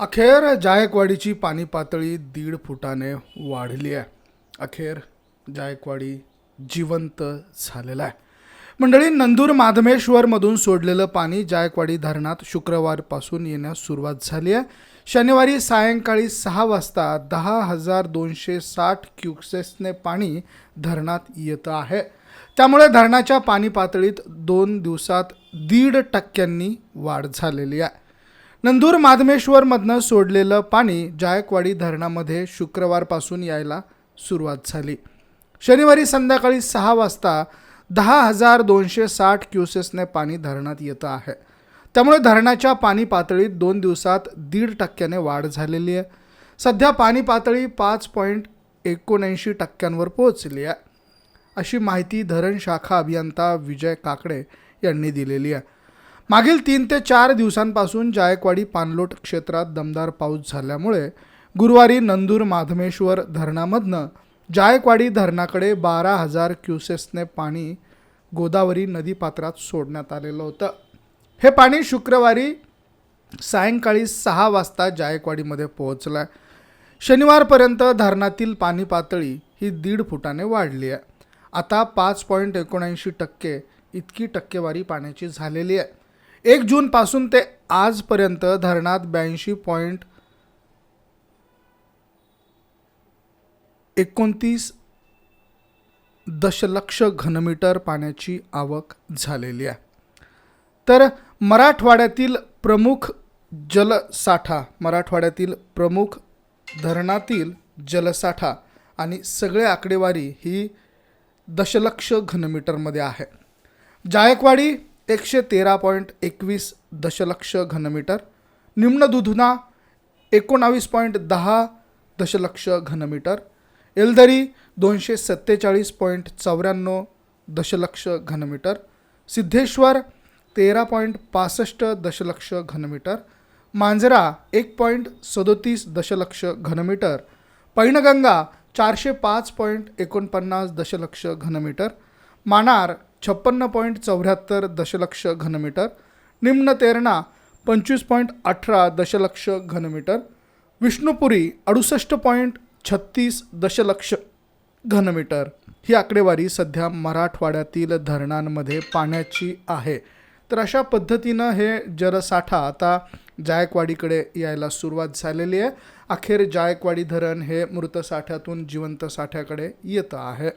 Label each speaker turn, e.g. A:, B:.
A: अखेर जायकवाडीची पाणी पातळी दीड फुटाने वाढली आहे. अखेर जायकवाडी जिवंत झालेला आहे. मंडळी नंदूर माधमेश्वरमधून सोडलेलं पाणी जायकवाडी धरणात शुक्रवारपासून येण्यास सुरुवात झाली आहे. शनिवारी सायंकाळी सहा वाजता दहा हजार दोनशे साठ क्युसेसने पाणी धरणात येतं आहे. त्यामुळे धरणाच्या पाणी पातळीत दोन दिवसात दीड टक्क्यांनी वाढ झालेली आहे. नंदूर माधमेश्वरमधनं सोडलेलं पाणी जायकवाडी धरणामध्ये शुक्रवारपासून यायला सुरुवात झाली. शनिवारी संध्याकाळी सहा वाजता दहा हजार दोनशे साठ क्युसेसने पाणी धरणात येतं आहे. त्यामुळे धरणाच्या पाणी पातळीत दोन दिवसात दीड टक्क्याने वाढ झालेली आहे. सध्या पाणी पातळी पाच पॉईंट एकोणऐंशी टक्क्यांवर पोहोचली आहे. अशी माहिती धरण शाखा अभियंता विजय काकडे यांनी दिलेली आहे. मागील तीन ते चार दिवसांपासून जायकवाडी पाणलोट क्षेत्रात दमदार पाऊस झाल्यामुळे गुरुवारी नंदूर माधमेश्वर धरणामधनं जायकवाडी धरणाकडे बारा हजार क्युसेसने पाणी गोदावरी नदीपात्रात सोडण्यात आलेलं होतं. हे पाणी शुक्रवारी सायंकाळी सहा वाजता जायकवाडीमध्ये पोहोचलं आहे शनिवारपर्यंत धरणातील पाणी पातळी ही दीड फुटाने वाढली आहे. आता पाच पॉईंट एकोणऐंशी टक्के इतकी टक्केवारी पाण्याची झालेली आहे. एक जूनपासून ते आजपर्यंत धरणात ब्याऐंशी पॉईंट एकोणतीस दशलक्ष घनमीटर पाण्याची आवक झालेली आहे. तर मराठवाड्यातील प्रमुख जलसाठा मराठवाड्यातील प्रमुख धरणातील जलसाठा आणि सगळे आकडेवारी ही दशलक्ष घनमीटरमध्ये आहे. जायकवाडी एकशे तेरा पॉईंट एकवीस दशलक्ष घनमीटर. निम्न दुधना एकोणावीस पॉईंट दहा दशलक्ष घनमीटर. एलदरी दोनशे सत्तेचाळीस पॉईंट चौऱ्याण्णव दशलक्ष घनमीटर. सिद्धेश्वर तेरा पॉईंट पासष्ट दशलक्ष घनमीटर. मांजरा एक पॉईंट सदोतीस दशलक्ष घनमीटर. पैनगंगा चारशे पाच पॉईंट एकोणपन्नास दशलक्ष घनमीटर. मानार छप्पन्न पॉईंट चौऱ्याहत्तर दशलक्ष घनमीटर निम्न तेरणा पंचवीस पॉईंट अठरा दशलक्ष घनमीटर विष्णुपुरी अडुसष्ट पॉईंट छत्तीस दशलक्ष घनमीटर. ही आकडेवारी सध्या मराठवाड्यातील धरणांमध्ये पाण्याची आहे. तर अशा पद्धतीनं हे जलसाठा आता जायकवाडीकडे यायला सुरुवात झालेली आहे. अखेर जायकवाडी धरण हे मृत साठ्यातून जिवंत साठ्याकडे येतं आहे.